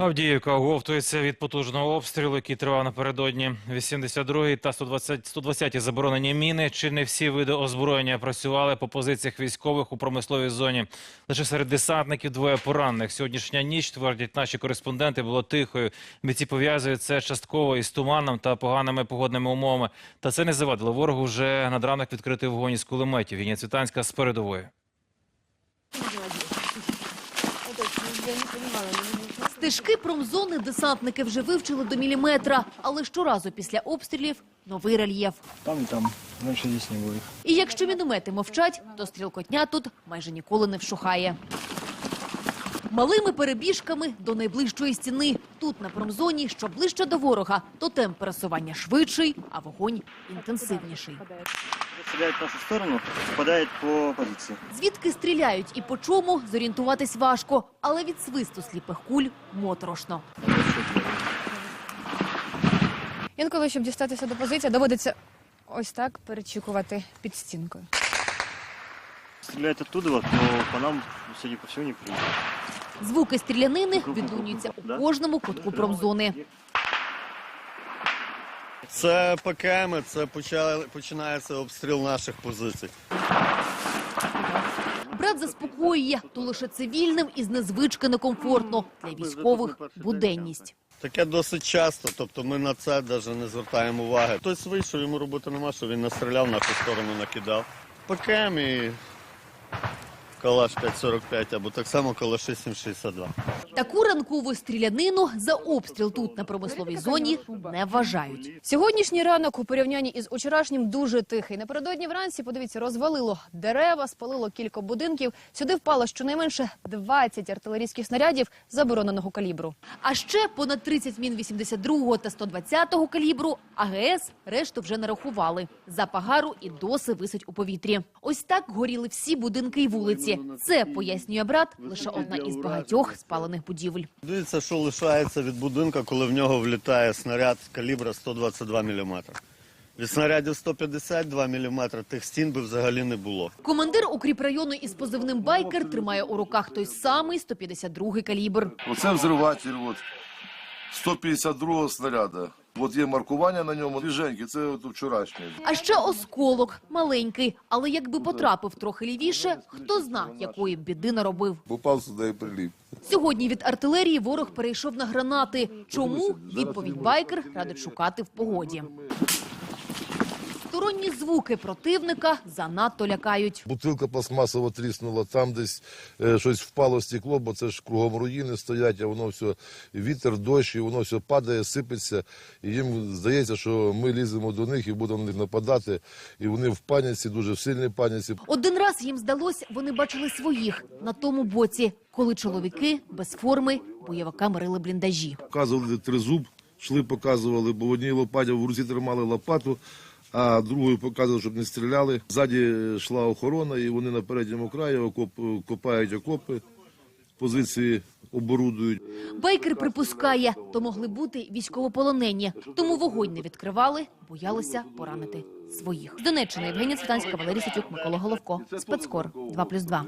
Авдіївка оговтується від потужного обстрілу, який тривав напередодні. 82-й та 120 120-ті заборонені міни. Чи не всі види озброєння працювали по позиціях військових у промисловій зоні? Лише серед десантників двоє поранених. Сьогоднішня ніч, твердять наші кореспонденти, було тихою. Бійці пов'язують це частково із туманом та поганими погодними умовами. Та це не завадило ворогу вже над ранок відкрити вогонь із кулеметів. Євгенія Цвітанська з передової. Стежки промзони десантники вже вивчили до міліметра, але щоразу після обстрілів новий рельєф. Там і там. раніше здесь не. І якщо міномети мовчать, то стрілкотня тут майже ніколи не вщухає. Малими перебіжками до найближчої стіни. Тут, на промзоні, що ближче до ворога, то темп пересування швидший, а вогонь інтенсивніший. стреляет в нашу сторону, попадает по позиции. Звідки стріляють і по чому зорієнтуватись важко, але від свисту сліпих куль моторошно. Інколи, щоб дістатися до позиції, доводиться ось так перечікувати під стінкою. Стреляет оттуда, но по нам, судя по всему, не приедет. Звуки стрілянини відлунюються у кожному кутку промзони. Це ПКМ, це почали- починається обстріл наших позицій. Брат заспокоює, то лише цивільним із незвички некомфортно. Для військових буденність. Таке досить часто, тобто ми на це навіть не звертаємо уваги. Хтось вийшов, йому роботи нема, що він настріляв, нашу сторону накидав. ПКМ і калаш 545 або так само калаши 762. Таку ранкову стрілянину за обстріл тут на промисловій зоні не вважають. Сьогоднішній ранок у порівнянні із учорашнім дуже тихий. Напередодні вранці, подивіться, розвалило дерева, спалило кілька будинків. Сюди впало щонайменше 20 артилерійських снарядів забороненого калібру. А ще понад 30 мін 82 та 120 калібру АГС решту вже нарахували. Запах гару і досі висить у повітрі. Ось так горіли всі будинки і вулиці. Це, пояснює брат, лише одна із багатьох спалених будівель. Дивіться, що лишається від будинка, коли в нього влітає снаряд калібра 122 мм. Від снарядів 152 мм тих стін би взагалі не було. Командир укріпрайону із позивним «Байкер» тримає у руках той самий 152-й калібр. Оце взриватель, от, 152 снаряда. От є маркування на ньому, свіженький, це от вчорашній. А ще осколок, маленький, але якби потрапив трохи лівіше, хто зна, якої б біди наробив. Попав сюди і приліп. Сьогодні від артилерії ворог перейшов на гранати. Чому? Відповідь «Байкер» радить шукати в погоді. Сторонні звуки противника занадто лякають. Бутилка пластмасова тріснула, там десь е, щось впало стекло, бо це ж кругом руїни стоять, а воно все вітер, дощ, і воно все падає, сипеться. І їм здається, що ми ліземо до них і будемо на них нападати. І вони в паніці, дуже в сильній паніці. Один раз їм здалось, вони бачили своїх на тому боці, коли чоловіки без форми бойовикам рили бліндажі. Показували тризуб, йшли, показували, бо в одній лопаті в руці тримали лопату, а другою показували, щоб не стріляли. Ззаді йшла охорона, і вони на передньому краї окоп, копають окопи, позиції оборудують. Байкер припускає, то могли бути військовополонені, тому вогонь не відкривали, боялися поранити своїх. З Донеччини Євгенія Цвітанська, Валерій Сетюк, Микола Головко. Спецкор 2+,2.